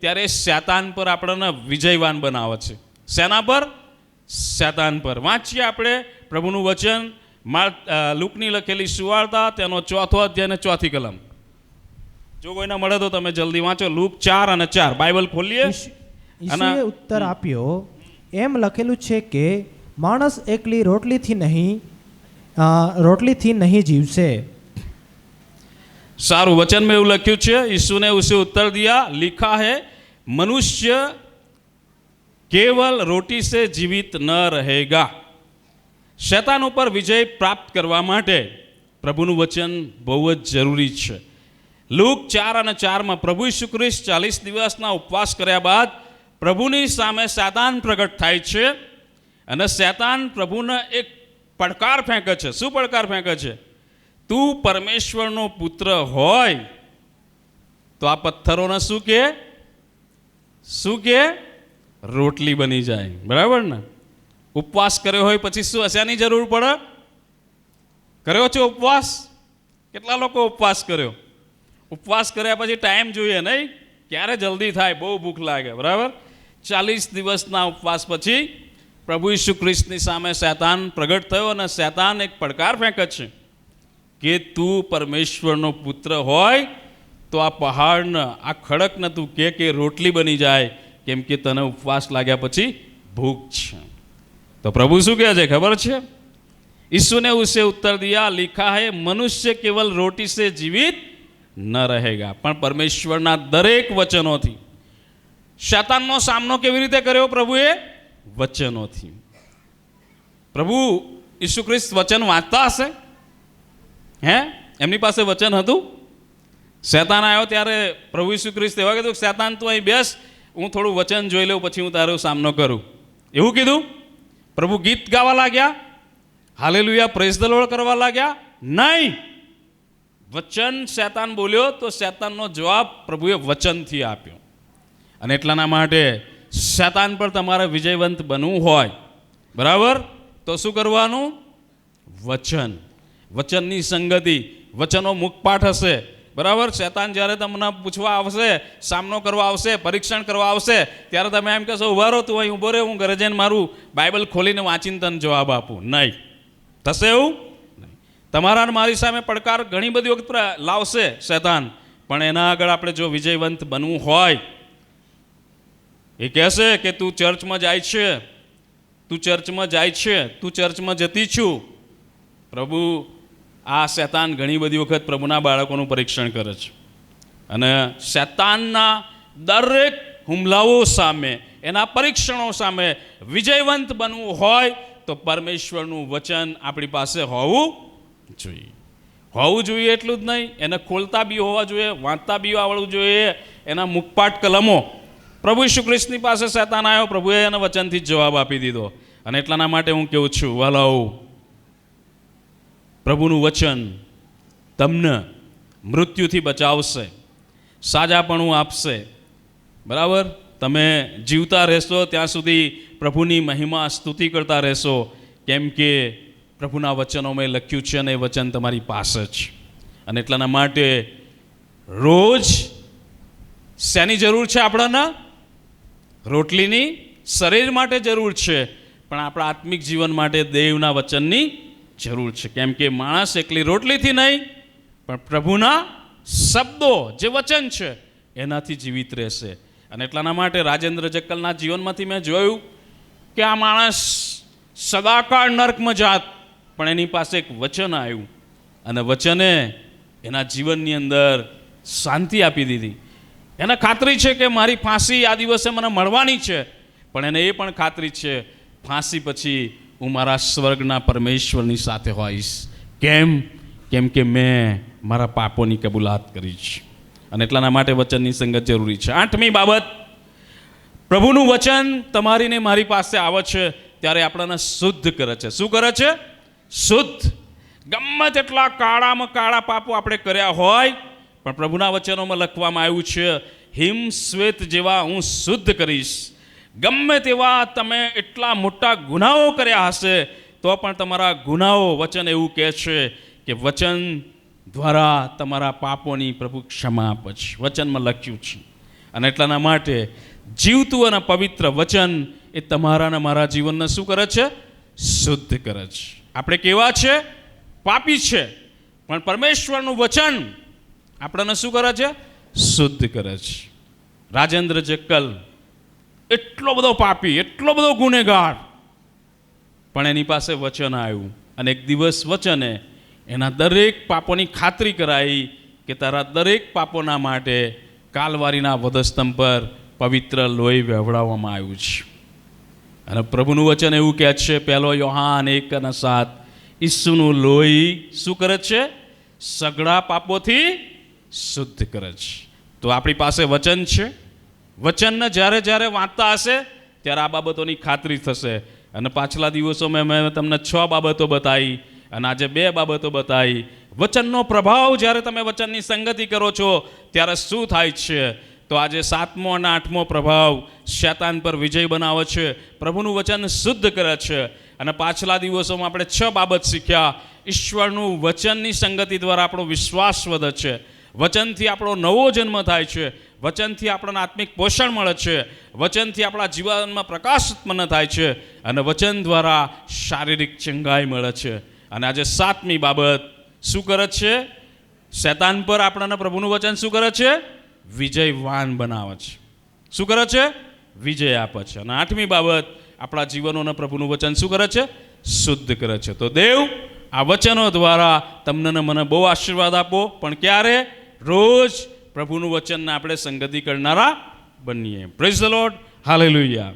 ત્યારે શેતાન પર આપણને વિજયવાન બનાવે છે. શેના પર? શેતાન પર. વાંચીએ આપણે પ્રભુનું વચન. લુકની લખેલી સુવાર્તા તેનો ચોથો અધ્યાય અને ચોથી કલમ. જો કોઈને મળે તો તમે જલ્દી વાંચો. લુક ચાર અને ચાર. બાઇબલ ખોલીએ. અને ઉત્તર આપ્યો. એમ લખેલું છે કે માણસ એકલી રોટલીથી નહીં રોટલીથી નહીં જીવશે. સારું. વચન મેં એવું લખ્યું છે. ઈસુને ઉસે ઉત્તર દિયા લિખા હે मनुष्य केवल रोटी से जीवित न रहेगा શૈતાન ઉપર વિજય પ્રાપ્ત કરવા માટે પ્રભુનું વચન બહુ જ જરૂરી છે લૂક ચાર અને ચારમાં પ્રભુ ઈસુ ખ્રિસ્ત ચાલીસ દિવસના ઉપવાસ કર્યા બાદ પ્રભુની સામે શૈતાન પ્રગટ થાય છે અને શૈતાન પ્રભુને એક પડકાર ફેંકે છે શું પડકાર ફેંકે છે તું પરમેશ્વરનો પુત્ર હોય તો આ પથ્થરોને શું કે શું કે? રોટલી બની જાય. બરાબર ને? ઉપવાસ કર્યો હોય પછી શું હશાની જરૂર પડે? કર્યો છે ઉપવાસ? કેટલા લોકો ઉપવાસ કર્યો? ઉપવાસ કર્યા પછી ટાઈમ જોઈએ નહીં. ક્યારે જલ્દી થાય? બહુ ભૂખ લાગે. બરાબર? ચાલીસ દિવસના ઉપવાસ પછી પ્રભુ ઈસુ ખ્રિસ્તની સામે શૈતાન પ્રગટ થયો અને શૈતાન એક પડકાર ફેંકે છે કે તું પરમેશ્વરનો પુત્ર હોય તો આ પહાડને, આ ખડક નહોતું કે કે રોટલી બની જાય, કેમ કે તને ઉપવાસ લાગ્યા પછી ભૂખ છે. તો પ્રભુ શું કહે છે? ખબર છે? ઈસુને ઉસે ઉત્તર દિયા લિખા હે મનુષ્ય કેવલ રોટી સે જીવિત ન રહેગા. પણ પરમેશ્વરના દરેક વચનોથી, શૈતાનનો સામનો કેવી રીતે કર્યો પ્રભુએ? વચનોથી. પ્રભુ, ઈસુ ખ્રિસ્ત વચન વાંચતા હશે? હે? એમની પાસે વચન હતું? શેતાન આવ્યો ત્યારે પ્રભુ ઈસુ ખ્રિસ્ત એવા કીધું શેતાન, તું અહીં બેસ, હું થોડું વચન જોઈ લઉં, પછી હું તારો સામનો કરું. એવું કીધું? પ્રભુ ગીત ગાવા લાગ્યા. હાલેલુયા પ્રેસ દલોળ કરવા લાગ્યા. નહીં. વચન શેતાન બોલ્યો તો શેતાનનો જવાબ પ્રભુએ વચનથી આપ્યો. અને એટલાના માટે શેતાન પર તમારે વિજયવંત બનવું હોય. બરાબર? તો શું કરવાનું? વચન. વચનની સંગતિ. વચનો મુખપાઠ હશે. બરાબર? શેતાન જ્યારે તમને પૂછવા આવશે, સામનો કરવા આવશે, પરીક્ષણ કરવા આવશે, ત્યારે તમે એમ કહેશો, ઊભા રહો, તું અહીં ઊભો રહે, હું ઘરે જઈને મારું બાઇબલ ખોલીને વાંચીને તને જવાબ આપું. નહીં. થશે એવું? નહીં. તમારા મારી સામે પડકાર ઘણી બધી વખત લાવશે શેતાન. પણ એના આગળ આપણે જો વિજયવંત બનવું હોય, એ કહેશે કે, તું ચર્ચમાં જાય છે. તું ચર્ચમાં જાય છે. તું ચર્ચમાં જતી છું. પ્રભુ આ શેતાન ઘણી બધી વખત પ્રભુના બાળકોનું પરીક્ષણ કરે છે. અને શેતાનના દરેક હુમલાઓ સામે, એના પરીક્ષણો સામે વિજયવંત બનવું હોય તો પરમેશ્વરનું વચન આપણી પાસે હોવું જોઈએ. હોવું જોઈએ એટલું જ નહીં, એને ખોલતા બી હોવા જોઈએ, વાંચતા બી આવડવું જોઈએ, એના મુખપાટ કલમો. પ્રભુ ખ્રિસ્તની પાસે શેતાન આવ્યો, પ્રભુએ એને વચનથી જ જવાબ આપી દીધો. અને એટલાના માટે હું કહું છું, વાલાઓ પ્રભુનું વચન તમને મૃત્યુથી બચાવશે, સાજાપણું આપશે. બરાબર? તમે જીવતા રહેશો, ત્યાં સુધી પ્રભુની મહિમા સ્તુતિ કરતા રહેશો, કેમ કે પ્રભુના વચનો મેં લખ્યું છે અને એ વચન તમારી પાસે જ અને એટલાના માટે રોજ શેની જરૂર છે આપણાના? રોટલીની શરીર માટે જરૂર છે, પણ આપણા આત્મિક જીવન માટે દેવના વચનની જરૂર છે. કેમ કે માણસ એકલી રોટલીથી નહીં, પણ પ્રભુના શબ્દો જે વચન છે, એનાથી જીવિત રહેશે. અને એટલાના માટે રાજેન્દ્ર જક્કલના જીવનમાંથી મેં જોયું કે આ માણસ સદાકાળ નર્કમાં જાત, પણ એની પાસે એક વચન આવ્યું. અને વચને એના જીવનની અંદર શાંતિ આપી દીધી. એને ખાતરી છે કે મારી ફાંસી આ દિવસે મને મળવાની છે, પણ એને એ પણ ખાતરી છે, ફાંસી પછી હું મારા સ્વર્ગના પરમેશ્વરની સાથે હોઈશ. કેમ? કેમ કે મેં મારા પાપોની કબૂલાત કરી છે. અને એટલાના માટે વચનની સંગત જરૂરી છે. આઠમી બાબત. પ્રભુનું વચન તમારીને મારી પાસે આવે છે ત્યારે આપણાને શુદ્ધ કરે છે. શું કરે છે? શુદ્ધ. ગમે તેટલા કાળામાં કાળા પાપો આપણે કર્યા હોય, પણ પ્રભુના વચનોમાં લખવામાં આવ્યું છે, હિમ શ્વેત જેવા હું શુદ્ધ કરીશ. ગમે તેવા તમે એટલા મોટા ગુનાઓ કર્યા હશે, તો પણ તમારા ગુનાઓ વચન એવું કહે છે કે વચન દ્વારા તમારા પાપોની પ્રભુ ક્ષમા આપે છે વચનમાં લખ્યું છે. અને એટલાના માટે જીવતું અને પવિત્ર વચન એ તમારા અને મારા જીવનને શું કરે છે? શુદ્ધ કરે છે. આપણે કેવા છે? પાપી છે. પણ પરમેશ્વરનું વચન આપણને શું કરે છે? શુદ્ધ કરે છે. રાજેન્દ્ર જક્કલ એટલો બધો પાપી, એટલો બધો ગુનેગાર. પણ એની પાસે વચન આવ્યું અને એક દિવસ વચને એના દરેક પાપોની ખાતરી કરાઈ કે તારા દરેક પાપોના માટે કાલવારીના વધસ્તંભ પર પવિત્ર લોહી વહેવડાવવામાં આવ્યું છે. અને પ્રભુનું વચન એવું કહે છે, પહેલો યોહાન એક અને સાત, ઈસુનું લોહી શું કરે છે? સગળા પાપોથી શુદ્ધ કરે છે. તો આપણી પાસે વચન છે? વચનને જ્યારે જ્યારે વાંચતા હશે, ત્યારે આ બાબતોની ખાતરી થશે. અને પાછલા દિવસોમાં મેં તમને છ બાબતો બતાવી અને આજે બે બાબતો બતાવી. વચનનો પ્રભાવ જ્યારે તમે વચનની સંગતિ કરો છો, ત્યારે શું થાય છે? તો આજે સાતમો અને આઠમો પ્રભાવ શૈતાન પર વિજય બનાવે છે. પ્રભુનું વચન શુદ્ધ કરે છે. અને પાછલા દિવસોમાં આપણે છ બાબત શીખ્યા. ઈશ્વરનું વચનની સંગતિ દ્વારા આપણો વિશ્વાસ વધે છે. વચનથી આપણો નવો જન્મ થાય છે. વચનથી આપણને આત્મિક પોષણ મળે છે. વચનથી આપણા જીવનમાં પ્રકાશ ઉત્પન્ન થાય છે. અને વચન દ્વારા શારીરિક ચંગાઈ મળે છે. અને આજે સાતમી બાબત શું કરે છે? શૈતાન પર આપણને પ્રભુનું વચન શું કરે છે? વિજયવાન બનાવે છે. શું કરે છે? વિજય આપે છે. અને આઠમી બાબત, આપણા જીવનોને પ્રભુનું વચન શું કરે છે? શુદ્ધ કરે છે. તો દેવ, આ વચનો દ્વારા તમને મને બહુ આશીર્વાદ આપો. પણ ક્યારે? રોજ પ્રભુનું વચનને આપણે સંગતિ કરનારા બનીએ. Praise the lord hallelujah